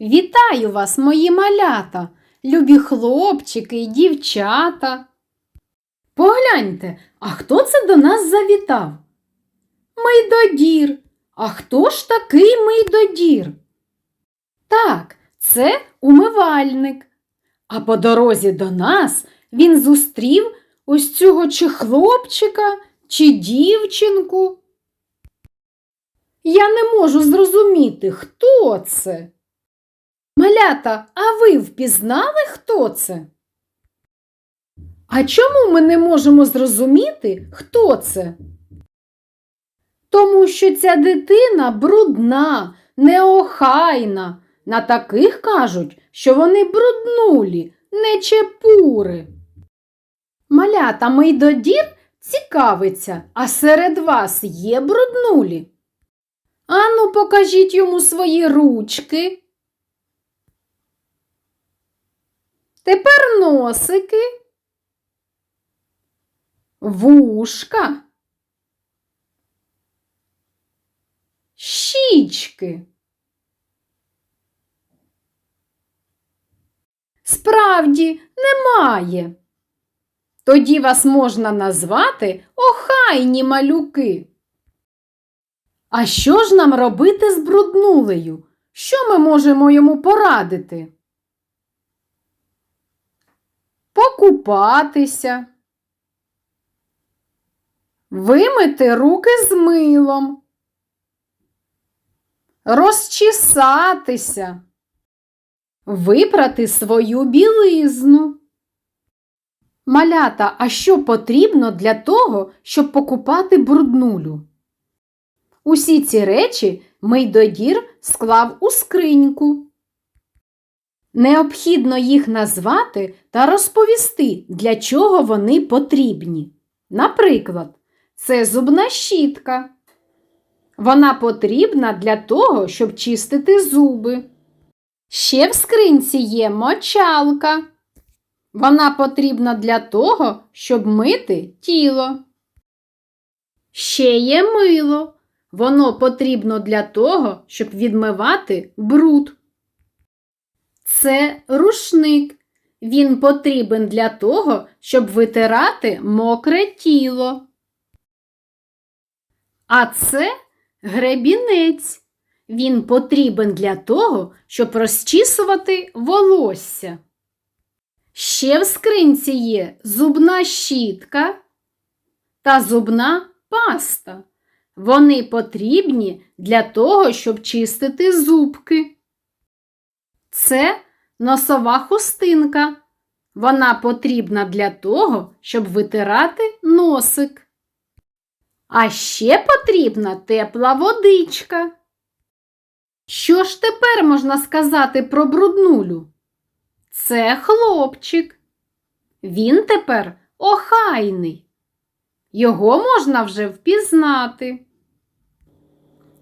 Вітаю вас, мої малята, любі хлопчики і дівчата. Погляньте, а хто це до нас завітав? Мийдодір. А хто ж такий мийдодір? Так, це умивальник. А по дорозі до нас він зустрів ось цього чи хлопчика, чи дівчинку. Я не можу зрозуміти, хто це. Малята, а ви впізнали, хто це? А чому ми не можемо зрозуміти, хто це? Тому що ця дитина брудна, неохайна. На таких кажуть, що вони бруднулі, не чепури. Малята Мийдодір цікавиться, а серед вас є бруднулі? Ану, покажіть йому свої ручки. Тепер носики, вушка, щічки. Справді немає. Тоді вас можна назвати охайні малюки. А що ж нам робити з бруднулею? Що ми можемо йому порадити? Покупатися, вимити руки з милом, розчесатися, випрати свою білизну. Малята, а що потрібно для того, щоб покупати бруднулю? Усі ці речі Мийдодір склав у скриньку. Необхідно їх назвати та розповісти, для чого вони потрібні. Наприклад, це зубна щітка. Вона потрібна для того, щоб чистити зуби. Ще в скринці є мочалка. Вона потрібна для того, щоб мити тіло. Ще є мило. Воно потрібно для того, щоб відмивати бруд. Це рушник. Він потрібен для того, щоб витирати мокре тіло. А це гребінець. Він потрібен для того, щоб розчісувати волосся. Ще в скринці є зубна щітка та зубна паста. Вони потрібні для того, щоб чистити зубки. Це носова хустинка. Вона потрібна для того, щоб витирати носик. А ще потрібна тепла водичка. Що ж тепер можна сказати про бруднулю? Це хлопчик. Він тепер охайний. Його можна вже впізнати.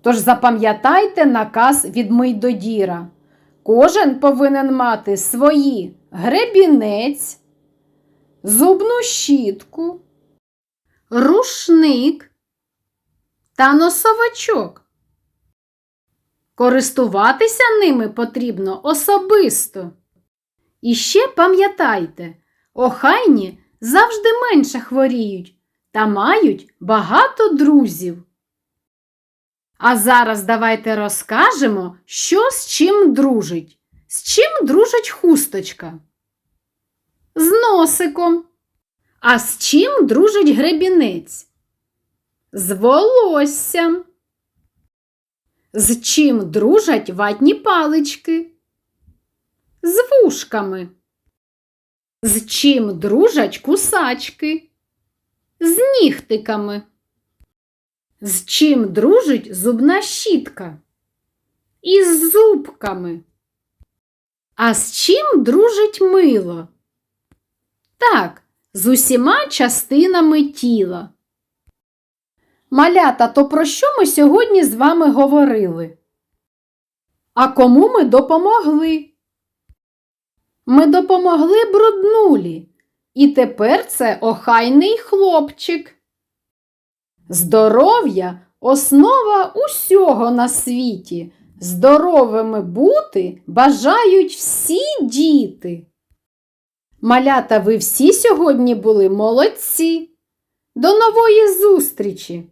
Тож запам'ятайте наказ від Мийдодіра. Кожен повинен мати свої гребінець, зубну щітку, рушник та носовичок. Користуватися ними потрібно особисто. І ще пам'ятайте, охайні завжди менше хворіють та мають багато друзів. А зараз давайте розкажемо, що з чим дружить. З чим дружить хусточка? З носиком. А з чим дружить гребінець? З волоссям. З чим дружать ватні палички? З вушками. З чим дружать кусачки? З нігтиками. З чим дружить зубна щітка? Із зубками. А з чим дружить мило? Так, з усіма частинами тіла. Малята, то про що ми сьогодні з вами говорили? А кому ми допомогли? Ми допомогли бруднулі, і тепер це охайний хлопчик. Здоров'я основа усього на світі. Здоровими бути бажають всі діти. Малята, ви всі сьогодні були молодці. До нової зустрічі!